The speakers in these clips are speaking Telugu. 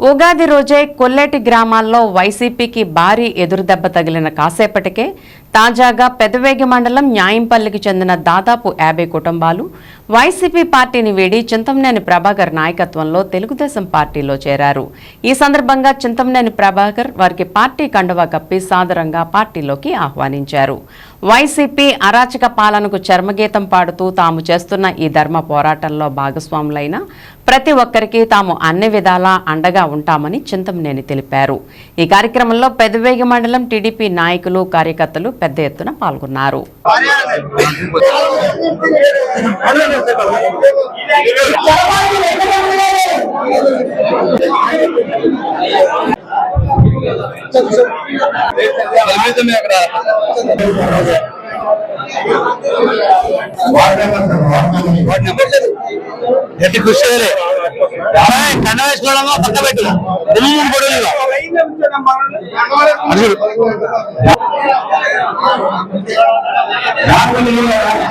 ఉగాది రోజే కొల్లేటి గ్రామాల్లో వైసీపీకి భారీ ఎదురుదెబ్బ తగిలిన కాసేపటికే తాజాగా పెదవేగి మండలం న్యాయంపల్లికి చెందిన దాదాపు యాభై కుటుంబాలు వైసీపీ పార్టీని వీడి చింతమనేని ప్రభాకర్ నాయకత్వంలో తెలుగుదేశం పార్టీలో చేరారు. ఈ సందర్భంగా చింతమనేని ప్రభాకర్ వారికి పార్టీ కండువా కప్పి సాదరంగా పార్టీలోకి ఆహ్వానించారు. వైసీపీ అరాచక పాలనకు చర్మగీతం పాడుతూ తాము చేస్తున్న ఈ ధర్మ పోరాటంలో భాగస్వాములైన ప్రతి ఒక్కరికి తాము అన్ని విధాలా అండగా ఉంటామని చింతమనేని తెలిపారు. ఈ కార్యక్రమంలో పెదవేగి మండలం టీడీపీ నాయకులు కార్యకర్తలు పెద్ద ఎత్తున పాల్గొన్నారు. ఎట్టి కృషి కన్న వేసుకోవడమో పక్క పెట్టు. దుమ్ము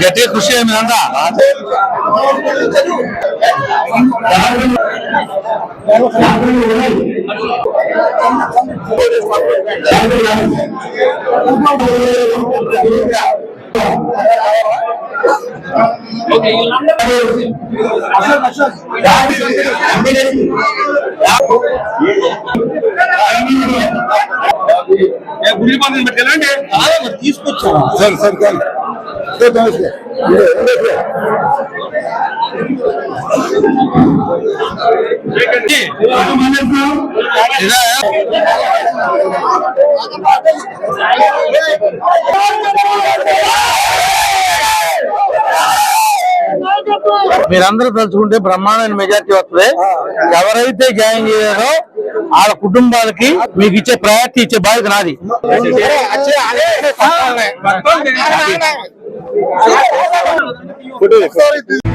గట్టిగా కృషి చేయండి అంతా గుడి పందిని పెట్టుకెళ్ళండి తీసుకొచ్చాను సరే సరే కానీ నమస్తే మీరందరూ తలుచుకుంటే బ్రహ్మాండమైన మెజార్టీ వస్తుంది. ఎవరైతే జాయిన్ చేయారో వాళ్ళ కుటుంబాలకి మీకు ఇచ్చే ప్రయారిటీ ఇచ్చే బాధ్యత నాది. कुठे